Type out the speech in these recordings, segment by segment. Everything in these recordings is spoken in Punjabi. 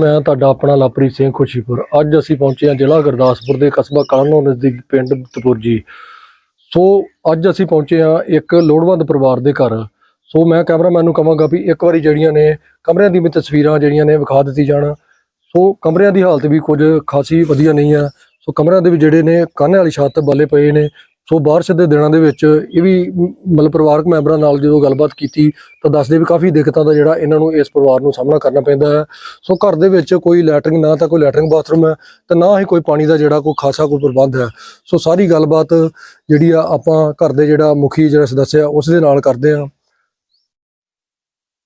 ਮੈਂ ਤੁਹਾਡਾ ਆਪਣਾ ਲਵਪ੍ਰੀਤ ਸਿੰਘ ਖੁਸ਼ੀਪੁਰ। ਅੱਜ ਅਸੀਂ ਪਹੁੰਚੇ ਹਾਂ ਜ਼ਿਲ੍ਹਾ ਗੁਰਦਾਸਪੁਰ ਦੇ ਕਸਬਾ ਕਲਨੋ ਨਜ਼ਦੀਕ ਪਿੰਡ ਤਪੁਰਜੀ ਸੋ ਅੱਜ ਅਸੀਂ ਪਹੁੰਚੇ ਹਾਂ ਇੱਕ ਲੋੜਵੰਦ ਪਰਿਵਾਰ ਦੇ ਘਰ। ਸੋ ਮੈਂ ਕੈਮਰਾਮੈਨ ਨੂੰ ਕਹਾਂਗਾ ਵੀ ਇੱਕ ਵਾਰੀ ਜਿਹੜੀਆਂ ਨੇ ਕਮਰਿਆਂ ਦੀ ਵੀ ਤਸਵੀਰਾਂ ਜਿਹੜੀਆਂ ਨੇ ਵਿਖਾ ਦਿੱਤੀ ਜਾਣ। ਸੋ ਕਮਰਿਆਂ ਦੀ ਹਾਲਤ ਵੀ ਕੁਝ ਖਾਸੀ ਵਧੀਆ ਨਹੀਂ ਆ ਸੋ ਕਮਰਿਆਂ ਦੇ ਵੀ ਜਿਹੜੇ ਨੇ ਕਾਨੇ ਵਾਲੀ ਛੱਤ ਬੱਲੇ ਪਏ ਨੇ। ਸੋ ਬਾਰਿਸ਼ ਦੇ ਦਿਨਾਂ ਦੇ ਵਿੱਚ ਇਹ ਵੀ ਮਤਲਬ ਪਰਿਵਾਰਕ ਮੈਂਬਰਾਂ ਨਾਲ ਜਦੋਂ ਗੱਲਬਾਤ ਕੀਤੀ ਤਾਂ ਦੱਸਦੇ ਵੀ ਕਾਫੀ ਦਿੱਕਤਾਂ ਦਾ ਜਿਹੜਾ ਇਹਨਾਂ ਨੂੰ ਇਸ ਪਰਿਵਾਰ ਨੂੰ ਸਾਹਮਣਾ ਕਰਨਾ ਪੈਂਦਾ ਹੈ। ਸੋ ਘਰ ਦੇ ਵਿੱਚ ਕੋਈ ਲੈਟਰਿੰਗ ਨਾ ਤਾਂ ਕੋਈ ਲੈਟਰਿੰਗ ਬਾਥਰੂਮ ਹੈ ਤੇ ਨਾ ਹੀ ਕੋਈ ਪਾਣੀ ਦਾ ਜਿਹੜਾ ਕੋਈ ਖਾਸਾ ਕੋਈ ਪ੍ਰਬੰਧ ਹੈ। ਸੋ ਸਾਰੀ ਗੱਲਬਾਤ ਜਿਹੜੀ ਆ ਆਪਾਂ ਘਰ ਦੇ ਜਿਹੜਾ ਮੁਖੀ ਜਿਹੜਾ ਸਦੱਸਿਆ ਆ ਉਸ ਦੇ ਨਾਲ ਕਰਦੇ ਆ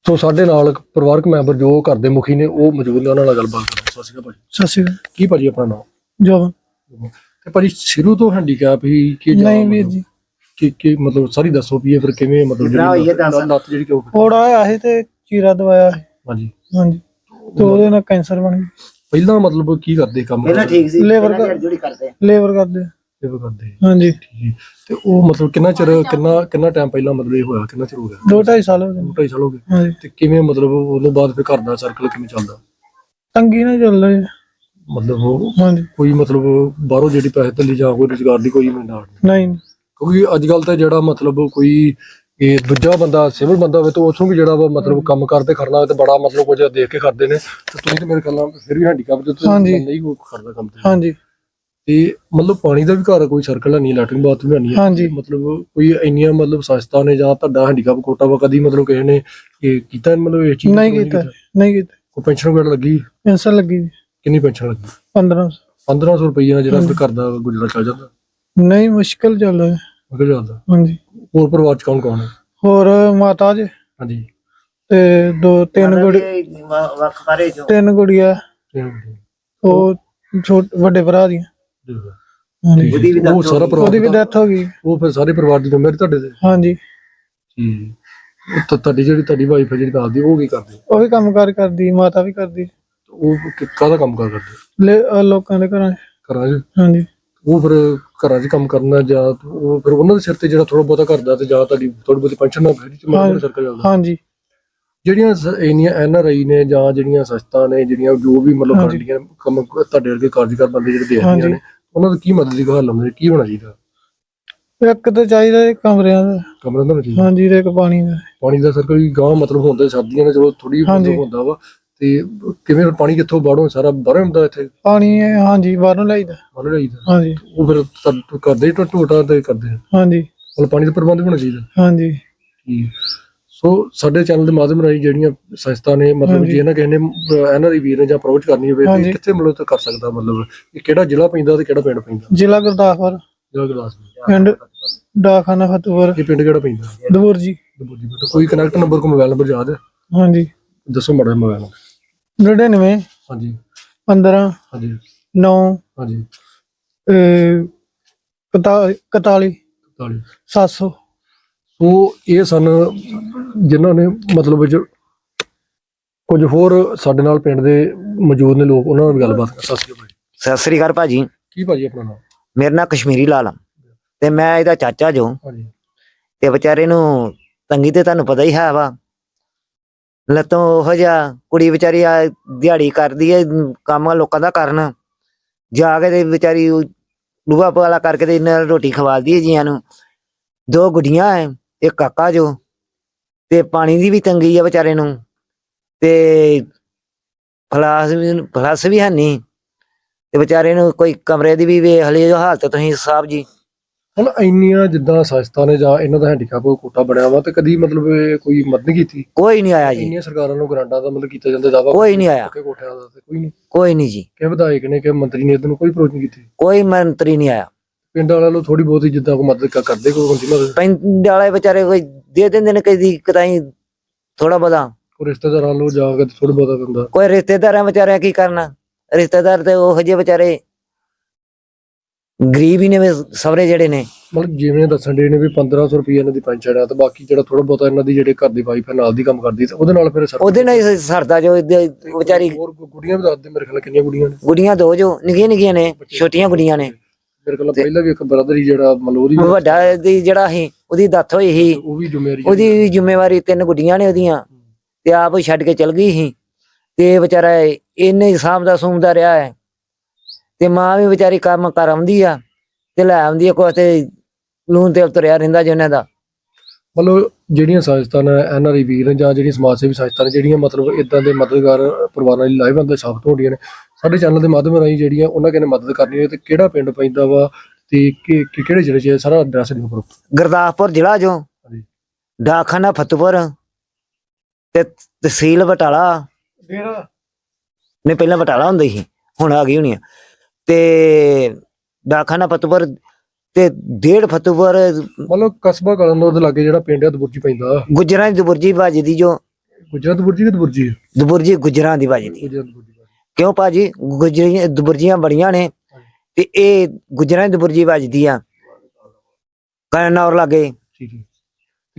ਸੋ ਸਾਡੇ ਨਾਲ ਪਰਿਵਾਰਕ ਮੈਂਬਰ ਜੋ ਘਰ ਦੇ ਮੁਖੀ ਨੇ ਉਹ ਮੌਜੂਦ ਨੇ ਉਹਨਾਂ ਨਾਲ ਗੱਲਬਾਤ ਕਰਾਂਗੇ ਸਤਿ ਸ਼੍ਰੀ ਅਕਾਲ ਭਾਜੀ। ਸਤਿ ਸ਼੍ਰੀ ਅਕਾਲ। ਕੀ ਭਾਜੀ ਆਪਣਾ ਨਾਮ? ਜੋ ਤੇ ਭਾਜੀ ਸ਼ੁਰੂ ਤੋਂ ਹੈਂਡੀਕੈਪ ਹੀ ਕਿ ਜਾਂ ਨਹੀਂ ਵੀਰ ਮਤਲਬ ਜੀ। ਕਿ ਕਿ ਮਤਲਬ ਸਾਰੀ ਦੱਸੋ ਵੀ ਇਹ ਫਿਰ ਕਿਵੇਂ ਮਤਲਬ ਕਿੱਦਾਂ ਹੋਈ ਇਹ ਦੱਸ। ਲੱਤ- ਲੱਤ ਜਿਹੜੀ ਕਿਉਂ ਫੋੜਾ ਆਇਆ ਸੀ ਤੇ ਚੀਰਾ ਦਵਾਇਆ ਸੀ ਹਾਂਜੀ। ਹਾਂਜੀ। ਤੇ ਉਹਦੇ ਨਾਲ ਕੈਂਸਰ ਬਣ ਗਿਆ ਪਹਿਲਾਂ ਮਤਲਬ ਕੀ ਕਰਦੇ ਕੰਮ ਪਹਿਲਾਂ ਠੀਕ ਸੀ Labor ਪਹਿਲਾਂ ਕਰ- ਜੁੜੀ ਕਰਦੇ ਲੇਬਰ ਕਰਦੇ। ਕਿਵੇਂ ਕਰਦੇ। ਹਾਂਜੀ। ਠੀਕ ਤੇ ਉਹ ਮਤਲਬ ਕਿੰਨਾ ਚਿਰ ਕਿੰਨਾ ਕਿੰਨਾ ਟਾਈਮ ਪਹਿਲਾਂ ਮਤਲਬ ਇਹ ਹੋਇਆ? ਕਿੰਨਾ ਚਿਰ ਹੋ ਗਿਆ? ਦੋ ਢਾਈ ਸਾਲ ਹੋ ਗਏ। ਦੋ ਢਾਈ ਸਾਲ ਹੋ ਗਏ। ਹਾਂਜੀ। ਤੇ ਕਿਵੇਂ ਮਤਲਬ ਉਦੋਂ ਬਾਅਦ ਫਿਰ ਘਰ ਦਾ ਸਰਕਲ ਕਿਵੇਂ ਚੱਲਦਾ? ਤੰਗੀ ਨਾਲ ਚੱਲ ਰਹੀ ਹੈ। ਮਤਲਬ ਹਾਂਜੀ। ਕੋਈ ਮਤਲਬ ਬਾਹਰੋਂ ਜਿਹੜੀ ਪੈਸੇ ਧੱਲੀ ਜਾਂ ਕੋਈ ਰੁਜ਼ਗਾਰ ਦੀ ਕੋਈ ਮਿਹਨਤ ਨਹੀਂ ਕਿਉਂਕਿ ਅੱਜ ਕੱਲ ਤਾਂ ਜਿਹੜਾ ਮਤਲਬ ਕੋਈ ਇਹ ਦੂਜਾ ਬੰਦਾ ਸਿਵਲ ਬੰਦਾ ਹੋਵੇ ਤਾਂ ਉਸ ਨੂੰ ਵੀ ਜਿਹੜਾ ਵਾ ਮਤਲਬ ਕੰਮ ਕਰਦੇ ਖੜਨਾ ਹੋਵੇ ਤੇ ਬੜਾ ਮਤਲਬ ਕੁਝ ਦੇਖ ਕੇ ਕਰਦੇ ਨੇ। ਤੇ ਤੁਸੀਂ ਤੇ ਮੇਰੇ ਖਿਆਲ ਨਾਲ ਫਿਰ ਵੀ ਹੈਂਡੀਕੈਪ ਤੇ ਤੁਸੀਂ ਹਾਂਜੀ। ਨਹੀਂ ਕੋਈ ਕਰਦਾ ਕੰਮ ਤੇ। ਹਾਂਜੀ। ਤੇ ਮਤਲਬ ਪਾਣੀ ਦਾ ਵੀ ਘਰ ਕੋਈ ਸਰਕਲ ਨਹੀਂ ਲੈਟਰਿੰਗ ਬਾਥਰੂਮ ਨਹੀਂ। ਹੈ ਹਾਂਜੀ। ਮਤਲਬ ਕੋਈ ਇੰਨੀਆਂ ਮਤਲਬ ਸੰਸਥਾ ਨੇ ਜਾਂ ਤੁਹਾਡਾ ਹੈਂਡੀਕੈਪ ਕੋਟਾ ਵਾ ਕਦੀ ਮਤਲਬ ਕਿਸੇ ਨੇ ਇਹ ਕੀਤਾ ਨੀ ਮਤਲਬ ਇਹ ਚੀਜ਼ ਨਹੀਂ ਕੀਤਾ ਨਹੀਂ ਕੀਤਾ? ਕੋਈ ਪੈਨਸ਼ਨ ਵਗੈਰਾ ਲੱਗੀ? ਪੈਨਸ਼ਨ ਲੱਗੀ ਜੀ, ਕਿੰਨੀ ਪੈਨਸ਼ਨ ਲੱਗੀ? 15 1500 ਰੁਪਈਆ ਨਾਲ ਜਿਹੜਾ ਫਿਰ ਘਰ ਦਾ ਗੁਜ਼ਾਰਾ ਚੱਲ ਜਾਂਦਾ? ਨਹੀਂ ਮੁਸ਼ਕਲ ਚੱਲ ਰਿਹਾ। ਮੈਂ ਕਿਹਾ ਚੱਲਦਾ ਹਾਂਜੀ। ਹੋਰ ਪਰਿਵਾਰ ਚ ਕੌਣ ਕੌਣ ਹੈ ਹੋਰ ਮਾਤਾ ਜੀ। ਹਾਂਜੀ। ਤੇ ਦੋ ਤਿੰਨ ਗੁੜੀ ਵਕ ਬਾਰੇ ਜੋ। ਤਿੰਨ ਗੁੜੀਆਂ। ਤੇ ਉਹ ਛੋਟ ਵੱਡੇ ਭਰਾ ਦੀਆਂ। ਹਾਂਜੀ। ਉਹਦੀ ਵੀ ਉਹ death ਸਾਰਾ ਹੋ ਗਈ। ਪਰਿਵਾਰ ਉਹਦੀ ਵੀ ਡੈਥ ਹੋ ਗਈ। ਉਹ ਫਿਰ ਸਾਰੇ ਪਰਿਵਾਰ ਦੀ ਜ਼ਿੰਮੇਵਾਰੀ ਤੁਹਾਡੇ ਤੇ? ਹਾਂਜੀ। ਜੀ ਉਹ ਤਾਂ ਤੁਹਾਡੀ ਜਿਹੜੀ ਤੁਹਾਡੀ ਵਾਈਫ ਹੈ ਜਿਹੜੀ ਦੱਸਦੀ ਉਹ ਕੀ ਕਰਦੀ? ਉਹ ਵੀ ਕੰਮ ਕਾਰ ਕਰਦੀ ਮਾਤਾ ਵੀ ਕਰਦੀ। ਉਹ ਕਿ- ਕਾਹਦਾ ਕੰਮ ਕਾਰ ਕਰਦੀ? ਲੈ ਅਹ ਲੋਕਾਂ ਦੇ ਘਰਾਂ 'ਚ। ਘਰਾਂ 'ਚ? ਹਾਂਜੀ। ਉਹ ਫਿਰ ਘਰਾਂ 'ਚ ਕੰਮ ਕਰਨਾ ਜਾਂ ਉਹ ਫਿਰ ਉਹਨਾਂ ਦੇ ਸਿਰ ਤੇ ਜਿਹੜਾ ਥੋੜਾ ਬਹੁਤਾ ਕਰਦਾ ਤੇ ਜਾਂ ਤੁਹਾਡੀ ਥੋੜੀ ਬਹੁਤੀ ਪੈਨਸ਼ਨ ਨਾਲ ਫਿਰ ਚ ਮਾੜਾ ਸਰਕਲ ਚੱਲਦਾ। ਹਾਂਜੀ। ਜਿਹੜੀਆਂ ਸ- ਇੰਨੀਆਂ ਐਨ ਆਰ ਆਈ ਨੇ ਜਾਂ ਜਿਹੜੀਆਂ ਸੰਸਥਾ ਨੇ ਜਿਹੜੀਆਂ ਜੋ ਵੀ ਮਤਲਬ ਹਾਂਜੀ। ਕਰਦੀਆਂ ਕੰਮ ਤੁਹਾਡੇ ਵਰਗੇ ਕਾਰਜਕਾਰ ਬੰਦੇ ਜਿਹੜੇ ਦੇ ਰਹੀਆਂ ਹਾਂਜੀ। ਨੇ ਉਹਨਾਂ ਦੀ ਕੀ ਮਦਦ ਦੀ ਗੱਲ ਹੁੰਦੀ ਕੀ ਹੋਣਾ ਚਾਹੀਦਾ? ਇੱਕ ਤਾਂ ਚਾਹੀਦਾ ਇਹ ਕਮਰਿਆਂ ਦਾ। ਕਮਰਾ ਦਾ ਚਾਹੀਦਾ? ਹਾਂਜੀ ਤੇ ਇੱਕ ਪਾਣੀ ਦਾ। ਪਾਣੀ ਦਾ ਸਰਕਲ ਵੀ ਗਾਂ ਮਤਲਬ ਹੁੰਦਾ ਸਰਦੀਆਂ ਨੇ ਚਲੋ ਥੋੜੀ ਹਾਂਜੀ। ਹੁੰਦਾ ਵਾ ਤੇ ਕਿਵੇਂ ਪਾਣੀ ਕਿੱਥੋਂ ਬਾਹਰੋਂ ਸਾਰਾ ਬਾਹਰੋਂ ਹੁੰਦਾ ਇੱਥੇ? ਪਾਣੀ ਇਹ ਹਾਂਜੀ ਬਾਹਰੋਂ ਲਈਦਾ। ਬਾਹਰੋਂ ਲਈਦਾ। ਹਾਂਜੀ। ਉਹ ਫਿਰ ਸਭ ਕਰਦੇ ਟੋ ਟੋਟਾ ਤੇ ਕਰਦੇ ਆ। ਹਾਂਜੀ। ਮਤਲਬ ਪਾਣੀ ਦਾ ਪ੍ਰਬੰਧ ਹੋਣਾ ਚਾਹੀਦਾ। ਹਾਂਜੀ। ਠੀਕ ਸੋ ਸਾਡੇ ਚੈਨਲ ਦੇ ਮਾਧਿਅਮ ਰਾਹੀਂ ਜਿਹੜੀਆਂ ਸੰਸਥਾ ਨੇ ਮਤਲਬ ਹਾਂਜੀ। ਜੇ ਇਹਨਾਂ ਕਿਸੇ ਨੇ ਐਨਆਰਈ ਵੀਰ ਨੇ ਜਾਂ ਅਪਰੋਚ ਕਰਨੀ ਹੋਵੇ ਤੇ ਹਾਂਜੀ। ਕਿੱਥੇ ਮਤਲਬ ਤੇ ਕਰ ਸਕਦਾ ਮਤਲਬ? ਇਹ ਕਿਹੜਾ ਜ਼ਿਲ੍ਹਾ ਪੈਂਦਾ ਤੇ ਕਿਹੜਾ ਪਿੰਡ ਪੈਂਦਾ? ਜ਼ਿਲ੍ਹਾ ਗੁਰਦਾਸਪੁਰ। ਜ਼ਿਲ੍ਹਾ ਗੁਰਦਾਸਪੁਰ। ਪਿੰਡ ਡਾਖਾਨਾ ਫਤਿਹਪੁਰ। ਇਹ ਪਿੰਡ ਕਿਹੜਾ ਪੈਂਦਾ? ਦਬੂਰ ਜੀ। ਦਬੋਜੀ ਪਿੰਡ। ਕੋਈ ਕਨੈਕਟ ਨੰਬਰ ਕੋ ਮੋਬਾਈਲ ਨੰਬਰ ਯਾਦ ਹੈ? ਹਾਂਜੀ। ਦੱਸੋ ਮਾੜਾ ਮੋਬਾਈਲ 99 ਹਾਂਜੀ। 15 ਹਾਂਜੀ। 9 ਹਾਂਜੀ। 41 44 700 ਸੋ। ਇਹ ਸਨ ਜਿਨ੍ਹਾਂ ਨੇ ਮਤਲਬ ਵਿੱਚ ਕੁਝ ਹੋਰ ਸਾਡੇ ਨਾਲ ਪਿੰਡ ਦੇ ਮੌਜੂਦ ਨੇ ਲੋਕ ਉਹਨਾਂ ਨਾਲ ਵੀ ਗੱਲਬਾਤ ਕਰ ਸਤਿ ਸ਼੍ਰੀ ਅਕਾਲ ਭਾਈ। ਸਤਿ ਸ੍ਰੀ ਅਕਾਲ ਭਾਜੀ। ਕੀ ਭਾਜੀ ਆਪਣਾ ਨਾਮ? ਮੇਰਾ ਨਾਂ ਕਸ਼ਮੀਰੀ ਲਾਲ ਆ। ਤੇ ਮੈਂ ਇਹਦਾ ਚਾਚਾ ਜੋ। ਹਾਂਜੀ। ਤੇ ਵਿਚਾਰੇ ਨੂੰ ਤੰਗੀ ਤੇ ਤੁਹਾਨੂੰ ਪਤਾ ਹੀ ਹੈ ਵਾ। ਲੱਤੋਂ ਉਹ ਜਿਹਾ ਕੁੜੀ ਵਿਚਾਰੀ ਆ ਦਿਹਾੜੀ ਕਰਦੀ ਹੈ ਕੰਮ ਲੋਕਾਂ ਦਾ ਕਰਨ। ਜਾ ਕੇ ਤੇ ਵਿਚਾਰੀ ਲੂਹਾ ਪਾਲਾ ਕਰਕੇ ਤੇ ਇਹਨਾਂ ਨੂੰ ਰੋਟੀ ਖਵਾਲਦੀ ਹੈ ਜੀਆਂ ਨੂੰ। ਦੋ ਗੁੱਡੀਆਂ ਐ, ਇੱਕ ਕਾਕਾ ਜੋ। ਤੇ ਪਾਣੀ ਦੀ ਵੀ ਤੰਗੀ ਆ ਵਿਚਾਰੇ ਨੂੰ। ਤੇ ਫਲਾਸ ਵੀ ਫਲਾਸ ਵੀ ਹੈ ਨਹੀਂ ਤੇ ਵਿਚਾਰੇ ਨੂੰ ਕੋਈ ਕਮਰੇ ਦੀ ਵੀ ਵੇਖ ਲਈ ਹਾਲਤ ਤੁਸੀਂ ਸਾਹਿਬ ਜੀ। ਹੁਣ ਇੰਨੀਆਂ ਜਿੱਦਾਂ ਸੰਸਥਾ ਨੇ ਜਾਂ ਇਹਨਾਂ ਦਾ ਹੈਂਡੀਕੈਪ ਕੋਟਾ ਬਣਿਆ ਵਾ ਤੇ ਕਦੀ ਮਤਲਬ ਇਹ ਕੋਈ ਮਦਦ ਨਹੀਂ ਕੀਤੀ? ਕੋਈ ਨਹੀਂ ਆਇਆ ਜੀ। ਇੰਨੀਆਂ ਸਰਕਾਰਾਂ ਨੂੰ ਗ੍ਰਾਂਟਾਂ ਦਾ ਮਤਲਬ ਕੀਤਾ ਜਾਂਦਾ ਦਾਵਾ ਕੋਈ ਨਹੀਂ ਆਇਆ। ਕੋਠਿਆਂ ਦਾ ਤੇ ਕੋਈ ਨਹੀਂ। ਕੋਈ ਨਹੀਂ ਜੀ। ਕਿ ਵਿਧਾਇਕ ਨੇ ਕਿ ਮੰਤਰੀ ਨੇ ਇਹਨੂੰ ਕੋਈ ਅਪਰੋਚ ਨਹੀਂ ਕੀਤੀ? ਕੋਈ ਮੰਤਰੀ ਨਹੀਂ ਆਇਆ। ਪਿੰਡ ਵਾਲਿਆਂ ਨੂੰ ਥੋੜੀ ਬਹੁਤੀ ਜਿੱਦਾਂ ਕੋਈ ਮਦਦ ਕ- ਕਰਦੇ ਕੋਈ ਹੁੰਦੀ ਮਦਦ? ਪਿੰਡ ਵਾਲੇ ਵਿਚਾਰੇ ਕੋਈ ਦੇ ਦਿੰਦੇ ਨੇ ਕਦੀ ਕਦਾਈ ਥੋੜਾ ਬਦਾ ਕੋਈ ਰਿਸ਼ਤੇਦਾਰਾਂ ਨੂੰ ਜਾ ਕੇ ਥੋੜਾ ਬਹੁਤਾ ਦਿੰਦਾ? ਕੋਈ ਰਿਸ਼ਤੇਦਾਰਾਂ ਵਿਚਾਰਿਆਂ ਕੀ ਕਰਨਾ? ਰਿਸ਼ਤੇਦਾਰ ਤੇ ਉਹ ਜਿਹੇ ਵਿਚਾਰੇ ਗਰੀਬ ਹੀ ਨੇ ਵੀ ਸਵਰੇ ਜਿਹੜੇ ਨੇ। ਮਤਲਬ ਜਿਵੇਂ ਦੱਸਣ ਦੇ ਨੇ ਵੀ 1500 ਰੁਪਏ ਇਹਨਾਂ ਦੀ ਪੈਨਸ਼ਨ ਆ ਤੇ ਬਾਕੀ ਜਿਹੜਾ ਥੋੜਾ ਬਹੁਤਾ ਇਹਨਾਂ ਦੀ ਜਿਹੜੇ ਘਰ ਦੀ ਵਾਈਫ ਹੈ ਨਾਲ ਦੀ ਕੰਮ ਕਰਦੀ ਤੇ ਉਹਦੇ ਨਾਲ ਫਿਰ ਸਰ ਉਹਦੇ ਨਾਲ ਹੀ ਸਰਦਾ ਜੋ ਇਹਦੇ ਵਿਚਾਰੀ ਹੋਰ ਗੁ- ਗੁੱਡੀਆਂ ਵੀ ਦੱਸਦੇ ਮੇਰੇ ਖਿਆਲ ਕਿੰਨੀਆਂ ਗੁੱਡੀਆਂ ਨੇ। ਗੁੜੀਆਂ ਦੋ ਜੋ ਨਿੱਕੀਆਂ ਨਿੱਕੀਆਂ ਨੇ ਛੋਟੀਆਂ ਗੁੜੀਆਂ ਨੇ। ਮੇਰੇ ਖਿਆਲ ਪਹਿਲਾਂ ਵੀ ਇੱਕ ਬ੍ਰਦਰ ਹੀ ਜਿਹੜਾ ਮਤਲਬ ਉਹਦੀ ਵੀ- ਵੱਡਾ ਦੀ ਜਿਹੜਾ ਸੀ ਉਹਦੀ ਦੱਤ ਹੋਈ ਸੀ। ਉਹ ਵੀ ਜ਼ਿੰਮੇਵਾਰੀ ਉਹਦੀ ਜ਼ਿੰਮੇਵਾਰੀ ਤਿੰਨ ਗੁੱਡੀਆਂ ਨੇ ਉਹਦੀਆਂ ਤੇ ਆਪ ਛੱਡ ਕੇ ਚਲ ਗਈ ਸੀ। ਤੇ ਵਿਚਾਰਾ ਇੰਨੇ ਹੀ ਸਾਂਭਦਾ ਸੂਮਦਾ ਰਿਹਾ ਹੈ। ਤੇ ਮਾਂ ਵੀ ਵਿਚਾਰੀ ਕੰਮ ਕਰ ਆਉਂਦੀ ਆ ਤੇ ਲੈ ਆਉਂਦੀ ਆ ਕੋਈ ਤੇ ਲੂਣ ਤੇਲ ਤੁਰਿਆ ਰਹਿੰਦਾ ਜੀ ਉਹਨਾਂ ਦਾ। ਮਤਲਬ ਜਿਹੜੀਆਂ ਸੰਸਥਾਵਾਂ ਨੇ ਐਨਆਰਆਈ ਵੀਰ ਨੇ ਜਾਂ ਜਿਹੜੀਆਂ ਸਮਾਜ ਸੇਵੀ ਸੰਸਥਾਵਾਂ ਨੇ ਜਿਹੜੀਆਂ ਮਤਲਬ ਇਦਾਂ ਦੇ ਮਦਦਗਾਰ ਪਰਿਵਾਰਾਂ ਲਈ ਲਾਈਵ ਹੁੰਦੇ ਸਾਬਤ ਹੁੰਦੀਆਂ ਨੇ ਸਾਡੇ ਚੈਨਲ ਦੇ ਮਾਧਿਅਮ ਰਾਹੀਂ ਜਿਹੜੀਆਂ ਉਹਨਾਂ ਕਹਿੰਦੇ ਮਦਦ ਕਰਨੀ ਹੈ ਤੇ ਕਿਹੜਾ ਪਿੰਡ ਪੈਂਦਾ ਵਾ ਤੇ ਕਿ ਕਿ- ਕਿਹੜੇ ਜ਼ਿਲ੍ਹੇ 'ਚ ਹੈ, ਸਾਰਾ ਐਡਰੈਸ ਦਿਓ ਕਰੋ। ਗੁਰਦਾਸਪੁਰ ਜ਼ਿਲ੍ਹਾ ਜੋ ਹਾਂਜੀ। ਡਾਕਖਾਨਾ ਫਤਿਹਪੁਰ ਤੇ ਤਹਿਸੀਲ ਬਟਾਲਾ। ਡੇਰਾ। ਨੇ ਪਹਿਲਾਂ ਬਟਾਲਾ ਹੁੰਦੀ ਸੀ ਹੁਣ ਆ ਗਈ ਹੋਣੀ ਆ। ਤੇ ਡਾਕਖਾਨਾ ਫਤਿਹਪੁਰ ਤੇ ਡੇਢ ਫਤਿਹਪੁਰ ਮਤਲਬ ਕਸਬਾ ਕਲਨੌਰ ਦੇ ਲਾਗੇ ਜਿਹੜਾ ਪਿੰਡ ਹੈ ਦਬੁਰਜੀ ਪੈਂਦਾ। ਗੁਜਰਾਂ ਦੀ ਦਬੁਰਜੀ ਵੱਜਦੀ ਜੋ ਗੁਜਰਾਤ ਦਬੁਰਜੀ ਕਿ ਦਬੁਰਜੀ? ਦਬੁਰਜੀ ਗੁਜਰਾਂ ਦੀ ਦਬੁਰਜੀ ਕਿਉਂ ਭਾਜੀ? ਗੁਜਰੀਆਂ ਦਬੁਰਜੀਆਂ ਬੜੀਆਂ ਨੇ ਤੇ ਇਹ ਗੁਜਰਾਂ ਦੀ ਦਬੁਰਜੀ ਵੱਜਦੀ ਆ। ਕਰਨੌਰ ਲਾਗੇ। ਠੀਕ ਹੈ।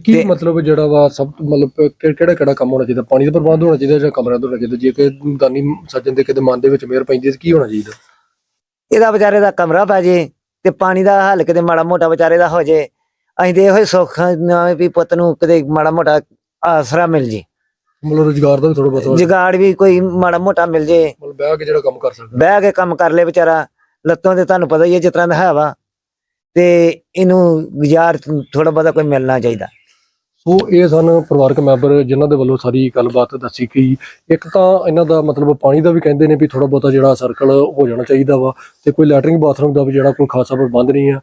ਕੀ ਮਤਲਬ ਜਿਹੜਾ ਵਾ ਸਭ ਮਤਲਬ ਕਿਹੜਾ ਕਿਹੜਾ ਕੰਮ ਹੋਣਾ ਚਾਹੀਦਾ? ਪਾਣੀ ਦਾ ਪ੍ਰਬੰਧ ਹੋਣਾ ਚਾਹੀਦਾ ਜਾਂ ਕਮਰਿਆਂ ਦਾ ਹੋਣਾ ਚਾਹੀਦਾ? ਜੇ ਕਿ ਦਾਨੀ ਸੱਜਣ ਦੇ ਕਿਤੇ ਮਨ ਦੇ ਵਿੱਚ ਮਿਹਰ ਪੈਂਦੀ ਹੈ ਕੀ ਹੋਣਾ ਚਾਹੀਦਾ? ਇਹਦਾ ਵਿਚਾਰੇ ਦਾ ਕਮਰਾ ਪੈ ਜੇ ਤੇ ਪਾਣੀ ਦਾ ਹੱਲ ਕਿਤੇ ਮਾੜਾ ਮੋਟਾ ਵਿਚਾਰੇ ਦਾ ਹੋ ਜੇ ਅਸੀਂ ਤੇ ਇਹੋ ਹੀ ਸੁੱਖ ਨਾ ਵੀ ਪੁੱਤ ਨੂੰ ਕਿਤੇ ਮਾੜਾ ਮੋਟਾ ਆਸਰਾ ਮਿਲ ਜੇ। ਮਤਲਬ ਰੋਜ਼ਗਾਰ ਦਾ ਵੀ ਥੋੜਾ ਬਹੁਤ ਜਗਾੜ ਵੀ ਕੋਈ ਮਾੜਾ ਮੋਟਾ ਮਿਲ ਜੇ। ਮਤਲਬ ਬਹਿ ਕੇ ਜਿਹੜਾ ਕੰਮ ਕਰ ਸਕਦਾ। ਬਹਿ ਕੇ ਕੰਮ ਕਰ ਲੇ ਵਿਚਾਰਾ ਲੱਤੋਂ ਤੇ ਤੁਹਾਨੂੰ ਪਤਾ ਹੀ ਹੈ ਜਿਸ ਤਰ੍ਹਾਂ ਦਾ ਹੈ ਵਾ। ਤੇ ਇਹਨੂੰ ਗੁਜ਼ਾਰ ਥੋੜਾ ਬਹੁਤਾ ਕੋਈ ਮਿਲਣਾ ਚਾਹੀਦਾ। ਸੋ ਇਹ ਸਨ ਪਰਿਵਾਰਕ ਮੈਂਬਰ ਜਿਨ੍ਹਾਂ ਦੇ ਵੱਲੋਂ ਸਾਰੀ ਗੱਲਬਾਤ ਦੱਸੀ ਗਈ। ਇੱਕ ਤਾਂ ਇਹਨਾਂ ਦਾ ਮਤਲਬ ਪਾਣੀ ਦਾ ਵੀ ਕਹਿੰਦੇ ਨੇ ਵੀ ਥੋੜਾ ਬਹੁਤਾ ਜਿਹੜਾ ਸਰਕਲ ਹੋ ਜਾਣਾ ਚਾਹੀਦਾ ਵਾ ਤੇ ਕੋਈ ਲੈਟਰਿੰਗ ਬਾਥਰੂਮ ਦਾ ਵੀ ਜਿਹੜਾ ਕੋਈ ਖਾਸਾ ਪ੍ਰਬੰਧ ਨਹੀਂ ਆ।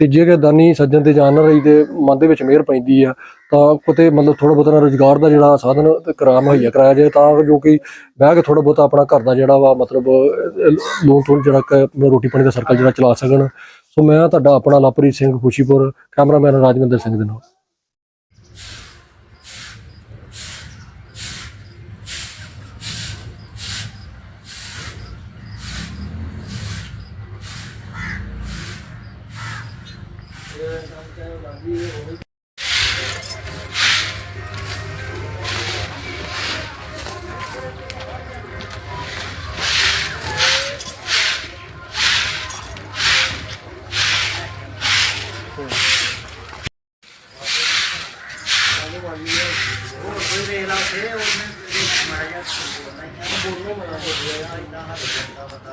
ਤੇ ਜੇ ਦਾਨੀ ਸੱਜਣ ਤੇ ਜਾਣ ਰਹੀ ਦੇ ਮਨ ਦੇ ਵਿੱਚ ਮਿਹਰ ਪੈਂਦੀ ਆ, ਤਾਂ ਕਿਤੇ ਮਤਲਬ ਥੋੜਾ ਬਹੁਤਾ ਰੋਜ਼ਗਾਰ ਦਾ ਜਿਹੜਾ ਸਾਧਨ ਤੇ ਕਰਾ ਮੁਹੱਈਆ ਕਰਾਇਆ ਜਾਏ, ਤਾਂ ਜੋ ਕਿ ਬਹਿ ਕੇ ਥੋੜਾ ਬਹੁਤਾ ਆਪਣਾ ਘਰ ਦਾ ਜਿਹੜਾ ਵਾ ਮਤਲਬ ਲੋਨ ਤੋਂ ਜਿਹੜਾ ਕਿ ਰੋਟੀ ਪਾਣੀ ਦਾ ਸਰਕਲ ਜਿਹੜਾ ਚਲਾ ਸਕਣ। ਸੋ ਮੈਂ ਤੁਹਾਡਾ ਆਪਣਾ ਲਵਪ੍ਰੀਤ ਸਿੰਘ ਖੁਸ਼ੀਪੁਰ ਕੈਮਰਾਮੈਨ ਰਾਜਵਿੰਦਰ ਸਿੰਘ ਦੇ ਨਾਲ। ਬੋਲਣਾ ਬੜਾ ਹੋ ਗਿਆ ਇੰਨਾ ਹੱਥ ਬੰਦਾ ਬੰਦਾ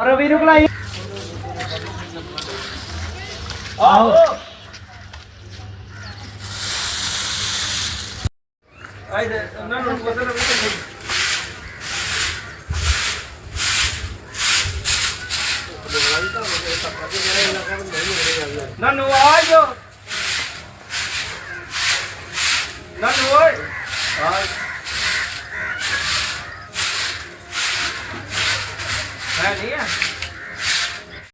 ਰਵੀ ਨੂੰ ਬੁਲਾਈ। ਨਾਨੂ ನನ್ನುವಾಯ